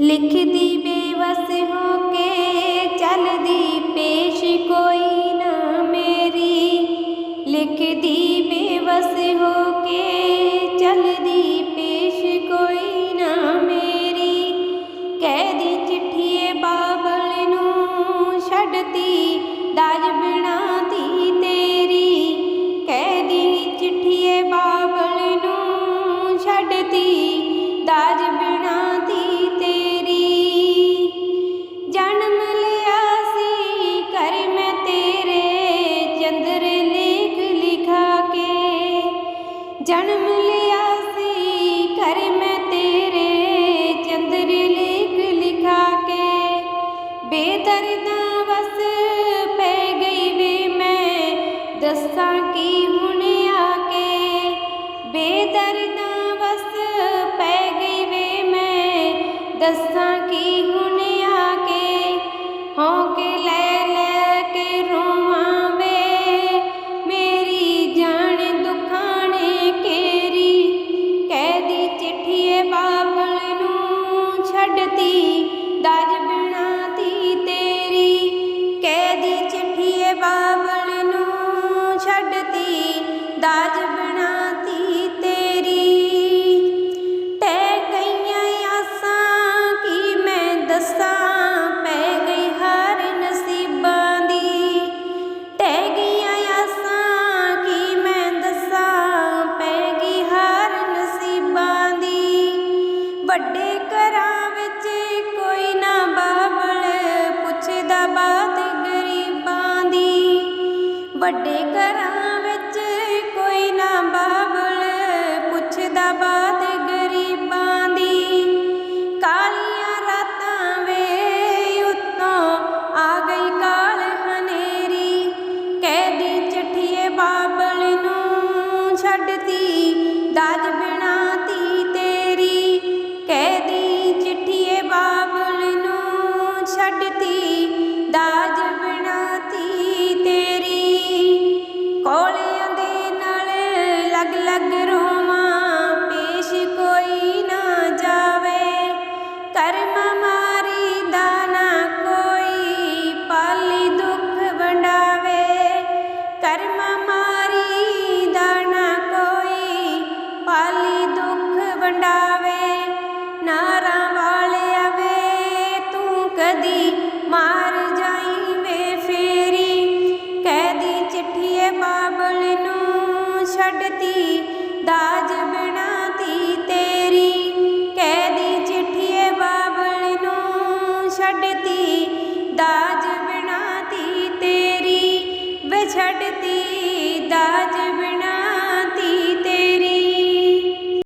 ਲਿਖਦੀ ਬੇਵਸ ਹੋ ਕੇ ਚੱਲਦੀ, ਪੇਸ਼ ਕੋਈ ਨਾ ਮੇਰੀ। ਲਿਖਦੀ ਬੇਵਸ ਹੋ ਕੇ ਚੱਲਦੀ, ਪੇਸ਼ ਕੋਈ ਨਾ ਮੇਰੀ। ਕਹਿਦੀ ਚਿੱਠੀਏ ਬਾਬਲ ਨੂੰ ਛੱਡਦੀ ਦਾਜ ਬਣਾਤੀ ਬੇਦਰਦਾਂ ਵਸ ਪੈ ਗਈ ਵੇ ਮੈਂ। ਦੱਸਾਂ ਕੀ ਹੁਣ ਆ ਕੇ? ਬੇਦਰਦਾਂ ਵਸ ਪੈ ਗਈ ਵੇ ਮੈਂ। ਦੱਸਾਂ ਕੀ ਹੁਣ ਦਾਜ ਬਣਾਤੀ ਤੇਰੀ। ਟਹਿ ਗਈਆਂ ਆਸਾਂ ਕੀ ਮੈਂ ਦੱਸਾਂ? ਪੈ ਗਈ ਹਾਰ ਨਸੀਬਾਂ ਦੀ। ਟਹਿ ਗਈਆਂ ਆਸਾਂ ਕੀ ਮੈਂ ਦੱਸਾਂ? ਪੈ ਗਈ ਹਾਰ ਨਸੀਬਾਂ ਦੀ। ਵੱਡੇ ਘਰਾਂ ਵਿੱਚ ਕੋਈ ਨਾ ਬਾਬਲ ਪੁੱਛਦਾ ਬਾਤ ਗਰੀਬਾਂ ਦੀ। ਵੱਡੇ ਘਰਾਂ ਨੂੰ ਛੱਡਤੀ ਦਾਜ ਬਣਾਤੀ ਤੇਰੀ। ਕਹਿਦੀ ਚਿੱਠੀਏ ਬਾਬਲ ਨੂੰ ਛੱਡਤੀ ਦਾਜ ਛੱਡਤੀ, ਦਾਜ ਬਣਾਤੀ ਤੇਰੀ। ਕਹਿਦੀ ਚਿੱਠੀਏ ਬਾਬਲ ਨੂੰ ਛੱਡਤੀ, ਦਾਜ ਬਣਾਤੀ ਤੇਰੀ। ਵੇ ਛੱਡਤੀ, ਦਾਜ